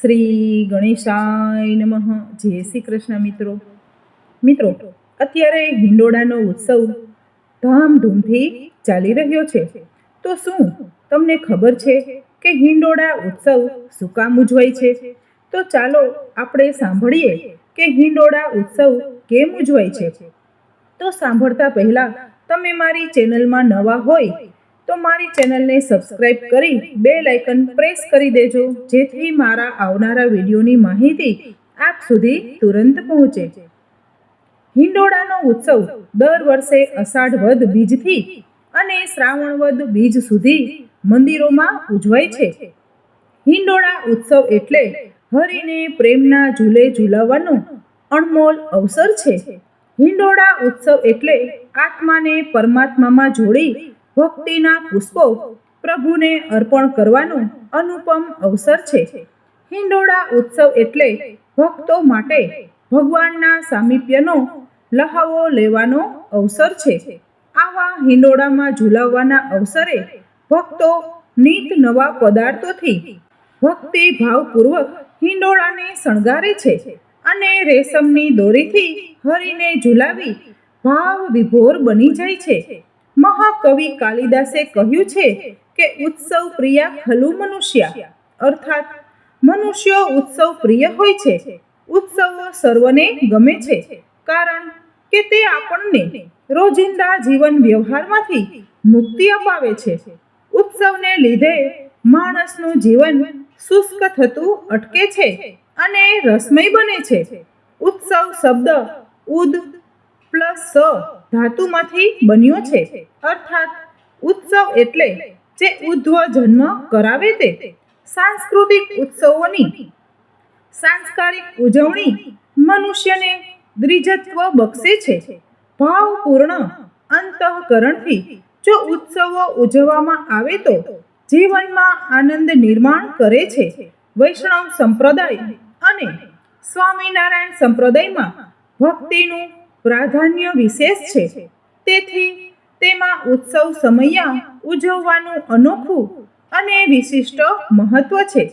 શ્રી ગણેશાય નમઃ. જય શ્રી કૃષ્ણ મિત્રો. મિત્રો, અત્યારે હિંડોળાનો ઉત્સવ ધામધૂમથી ચાલી રહ્યો છે. તો શું તમને ખબર છે કે હિંડોળા ઉત્સવ શું કામ ઉજવાય છે? તો ચાલો આપણે સાંભળીએ કે હિંડોળા ઉત્સવ કેમ ઉજવાય છે. તો સાંભળતા પહેલા તમે મારી ચેનલમાં નવા હોય તો મારી ચેનલને સબસ્ક્રાઇબ કરી બે લાઇકન પ્રેસ કરી દેજો, જેથી મારા આવનારા વિડીયોની માહિતી આપ સુધી તુરંત પહોંચે. હિંડોળાનો ઉત્સવ દર વર્ષે અષાઢ વદ બીજથી અને શ્રાવણ વદ બીજ સુધી મંદિરોમાં ઉજવાય છે. હિંડોળા ઉત્સવ એટલે હરિને પ્રેમના ઝૂલે ઝૂલાવવાનો અણમોલ અવસર છે. હિંડોળા ઉત્સવ એટલે આત્માને પરમાત્મામાં જોડી ભક્તિના પુષ્પો પ્રભુને અર્પણ કરવાનો અનુપમ અવસર છે. હિંડોળા ઉત્સવ એટલે ભક્તો માટે ભગવાનના સામીપ્યનો લહાવો લેવાનો અવસર છે. આવા હિંડોળામાં ઝૂલાવવાના અવસરે ભક્તો નીત નવા પદાર્થોથી ભક્તિ ભાવપૂર્વક હિંડોળાને શણગારે છે અને રેશમની દોરીથી હરીને ઝુલાવી ભાવ વિભોર બની જાય છે. મહાકવિ કાલિદાસે કહ્યું છે કે ઉત્સવ પ્રિયા ખલુ મનુષ્ય. અર્થાત, મનુષ્યો ઉત્સવ પ્રિય હોય છે. ઉત્સવો સર્વને ગમે છે. કારણ કે તે આપણને રોજિંદા જીવન વ્યવહારમાંથી મુક્તિ અપાવે છે. ઉત્સવને લીધે માણસનું જીવન શુષ્ક થતું અટકે છે અને રસમય બને છે. ઉત્સવ શબ્દ ઉદ પ્લસ સ ધાતુમાંથી બન્યો છે. અર્થાત ઉત્સવ એટલે જે ઉદ્ધવ જન્મ કરાવે તે. સાંસ્કૃતિક ઉત્સવોની સાંસ્કારિક ઉજવણી મનુષ્યને દ્વિજત્વ બક્ષે છે. ભાવપૂર્ણ અંતઃકરણથી જો ઉત્સવો ઉજવવામાં આવે તો જીવનમાં આનંદ નિર્માણ કરે છે. વૈષ્ણવ સંપ્રદાય અને સ્વામિનારાયણ સંપ્રદાયમાં ભક્તિનું પ્રાધાન્ય વિશેષ છે. તેથી તેમાં ઉત્સવ સમયા ઉજવવાનું અનોખું અને વિશિષ્ટ મહત્વ છે.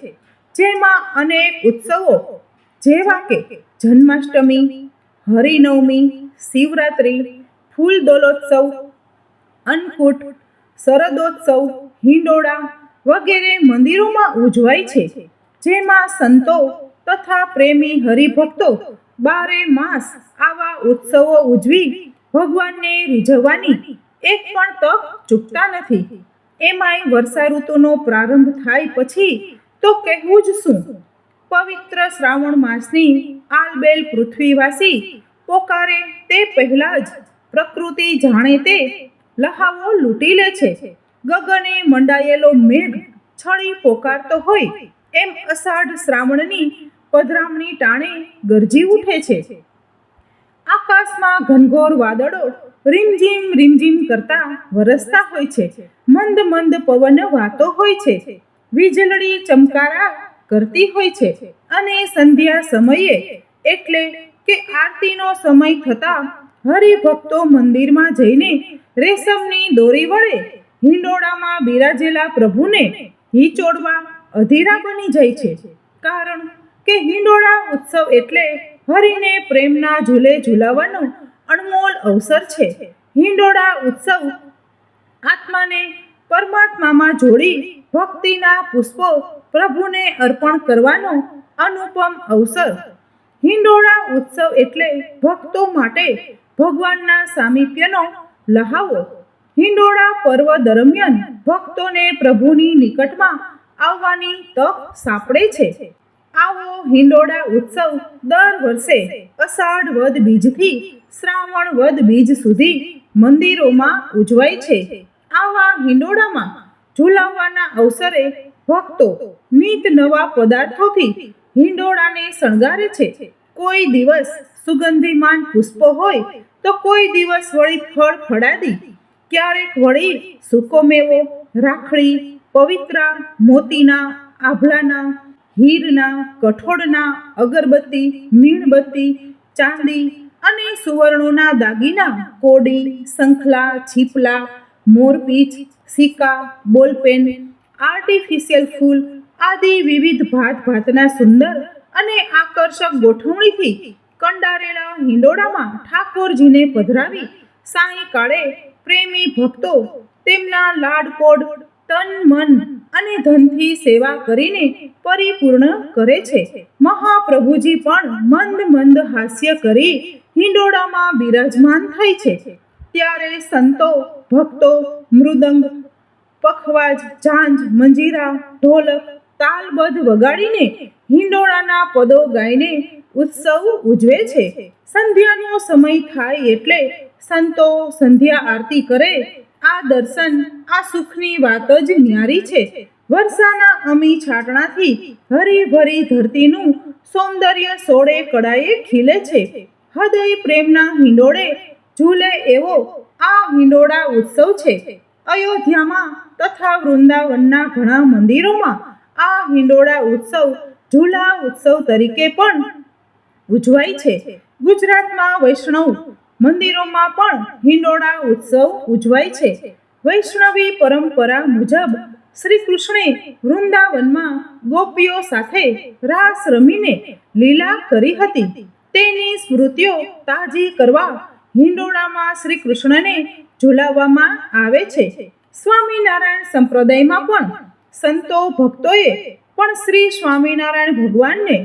જેમાં અનેક ઉત્સવો, જેવા કે જન્માષ્ટમી, હરિનવમી, શિવરાત્રિ ફૂલ દોલોત્સવ અન્નકૂટ, શરદોત્સવ, હિંડોળા વગેરે મંદિરોમાં ઉજવાય છે. જેમાં સંતો તથા પ્રેમી હરિભક્તો બારે માસ આવા ઉત્સવો ઉજવી ભગવાનને રીઝવવાની એક પણ તક ચૂકતા નથી. એમાંય વર્ષા ઋતુનો પ્રારંભ થાય પછી તો કહેવું જ શું? પવિત્ર શ્રાવણ માસની આલબેલ પૃથ્વીવાસી પોકારે તે પહેલા જ પ્રકૃતિ જાણે તે લહાવો લૂંટી લે છે. ગગને મંડાયેલો મેઘ છળી પોકારતો હોય એમ અષાઢ શ્રાવણની પધરામણી ટાણે ગરજી ઉઠે છે. આકાશમાં ઘનઘોર વાદળો રીમઝીમ રીમઝીમ કરતા વરસતા હોય છે. મંદ મંદ પવન વાતો હોય છે. વીજળી ચમકારા કરતી હોય છે. અને સંધ્યા સમયે એટલે કે આરતીનો સમય થતા હરિભક્તો મંદિરમાં જઈને રેશમની દોરી વડે હિંડોળામાં બિરાજેલા પ્રભુને હિચોડવા અધીરા બની જાય છે. કારણ કે હિંડોળા ઉત્સવ એટલે હરિને પ્રેમના ઝૂલે ઝૂલાવાનો અણમોલ અવસર છે. હિંડોળા ઉત્સવ આત્માને પરમાત્મામાં જોડી ભક્તિના પુષ્પો પ્રભુને અર્પણ કરવાનો અનુપમ અવસર. હિંડોળા ઉત્સવ એટલે ભક્તો માટે ભગવાનના સામીપ્યનો લહાવો. હિંડોળા પર્વ દરમિયાન ભક્તોને પ્રભુની નિકટમાં આવવાની તક સાંપડે છે. આવો હિંડોળા ઉત્સવ દર વર્ષે અષાઢ વદ બીજથી શ્રાવણ વદ બીજ સુધી મંદિરોમાં ઉજવાય છે. આવા હિંડોળામાં ઝૂલાવવાના અવસરે ભક્તો નીત નવા પદાર્થોથી હિંડોળાને શણગારે છે. કોઈ દિવસ સુગંધીમાન પુષ્પો હોય તો કોઈ દિવસ વળી ફળ ફળાદી, ક્યારેક વળી સૂકો મેવો, રાખડી, પવિત્રા, મોતીના, આભલાના હીરના, કઠોળના, અગરબત્તી, મીણબત્તી, ચાંદી અને સુવર્ણોના દાગીના, કોડી શંખલા છીપલા, મોરપીચ, સિક્કા, બોલપેન, આર્ટિફિશિયલ ફૂલ આદિ વિવિધ ભાત ભાતના સુંદર અને આકર્ષક ગોઠવણીથી કંડારેલા હિંડોળામાં ઠાકોરજીને પધરાવી સાંયકાળે પ્રેમી ભક્તો તેમના લાડકોડ તન, મન અને ધનથી સેવા કરીને પરિપૂર્ણ કરે છે. મહાપ્રભુજી પણ મંદ મંદ હાસ્ય કરી હિંડોળામાં બિરાજમાન થાય છે. ત્યારે સંતો, ભક્તો, મૃદંગ, પખવાજ, ઝાંઝ, મંજીરા ઢોલક તાલબદ્ધ વગાડીને હિંડોળાના પદો ગાઈને ઉત્સવ ઉજવે છે. સંધ્યાનો સમય થાય એટલે સંતો સંધ્યા આરતી કરે આ દર્શન, આ સુખની વાત જ ન્યારી છે. વર્ષાના અમી છાટણાથી હરી ભરી ધરતીનું સૌંદર્ય સોળે કડાએ ખીલે છે. હૃદય પ્રેમના હિંડોળે ઝૂલે એવો આ હિંડોળા ઉત્સવ છે. અયોધ્યામાં તથા વૃંદાવનના ઘણા મંદિરોમાં આ હિંડોળા ઉત્સવ ઝૂલા ઉત્સવ તરીકે પણ ઉજવાય છે. ગુજરાતમાં વૈષ્ણવ મંદિરોમાં પણ હિંડોળા ઉત્સવ ઉજવાય છે. વૈષ્ણવી પરંપરા મુજબ શ્રી કૃષ્ણે વૃંદાવનમાં ગોપીઓ સાથે રાસ રમીને લીલા કરી હતી. તેની સ્મૃતિઓ તાજી કરવા હિંડોળામાં શ્રી કૃષ્ણને ઝુલાવવામાં આવે છે. સ્વામિનારાયણ સંપ્રદાયમાં પણ સંતો ભક્તોએ પણ શ્રી સ્વામિનારાયણ ભગવાનને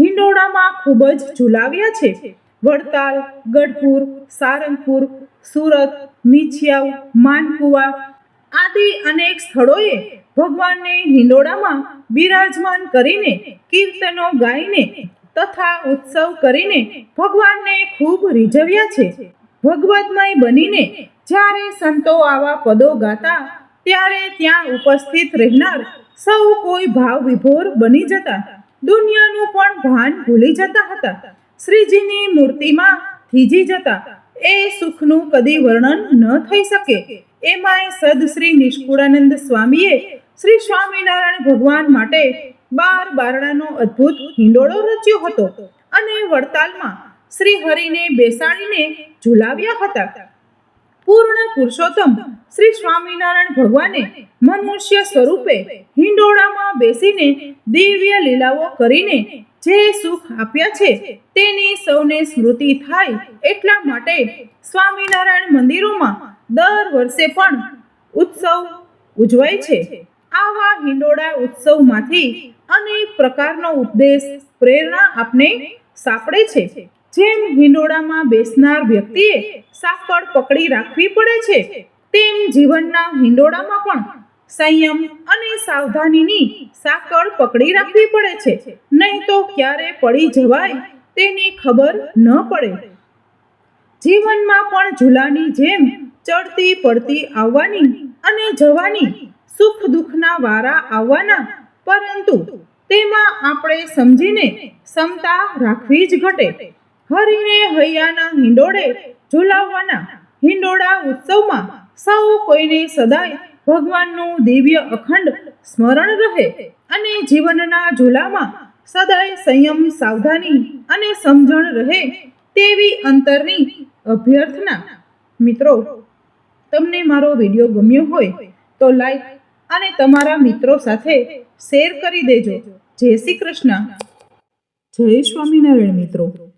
હિંડોળામાં ખૂબ જ ઝુલાવ્યા છે. વડતાલ, ગઢપુર, સારંગપુર, સુરત, મીછિયાવ, માનકુવા આદિ અનેક સ્થળોએ ભગવાનને હિંડોળામાં બિરાજમાન કરીને કીર્તનો ગાઈને તથા ઉત્સવ કરીને ભગવાનને ખૂબ રીઝવ્યા છે. ભગવતમય બનીને જ્યારે સંતો આવા પદો ગાતા, ત્યારે ત્યાં ઉપસ્થિત રહેનાર સૌ કોઈ ભાવ વિભોર બની જતા. દુનિયાનું પણ ભાન ભૂલી જતા હતા. શ્રીજીની મૂર્તિમાં થીજી જતા એ સુખનું કદી વર્ણન ન થઈ શકે. એમાંય સદ શ્રી નિષ્કુળાનંદ સ્વામીએ શ્રી સ્વામિનારાયણ ભગવાન માટે બાર બારણાનો અદ્ભુત હિંડોળો રચ્યો હતો અને વડતાલમાં શ્રી હરિને બેસાડીને ઝુલાવ્યા હતા. પૂર્ણ પુરુષોત્તમ શ્રી સ્વામિનારાયણ ભગવાને મનુષ્ય સ્વરૂપે હિંડોળામાં બેસીને દિવ્ય લીલાઓ કરીને જે સુખ આપ્યા છે, તેની સૌને સ્મૃતિ થાય એટલા માટે સ્વામિનારાયણ મંદિરોમાં દર વર્ષે પણ ઉત્સવ ઉજવાય છે. આવા હિંડોળા ઉત્સવમાંથી અનેક પ્રકારનો ઉપદેશ પ્રેરણા આપને સાંપડે છે. જેમ હિંડોળામાં બેસનાર વ્યક્તિએ સાંકળ પકડી રાખવી પડે છે, તેમ જીવનના હિંડોળામાં પણ સંયમ અને સાવધાનીની સાંકળ પકડી રાખવી પડે છે. નહીં તો ક્યારે પડી જવાય તેની ખબર ન પડે. જીવનમાં પણ ઝૂલાની જેમ ચડતી પડતી આવવાની અને જવાની સુખ દુઃખના વારા આવવાના, પરંતુ તેમાં આપણે સમજીને ક્ષમતા રાખવી જ ઘટે. હરીને હૈયાના હિંડોળે ઝુલાવવાના હિંડોળા ઉત્સવમાં સૌ કોઈને સદાય ભગવાનનું દિવ્ય અખંડ સ્મરણ રહે અને જીવનના ઝૂલામાં સદાય સંયમ, સાવધાની અને સમજણ રહે તેવી અંતરની અભ્યર્થના. મિત્રો, તમને મારો વીડિયો ગમ્યો હોય તો લાઈક અને તમારા મિત્રો સાથે શેર કરી દેજો. જય શ્રી કૃષ્ણ. જય સ્વામિનારાયણ મિત્રો.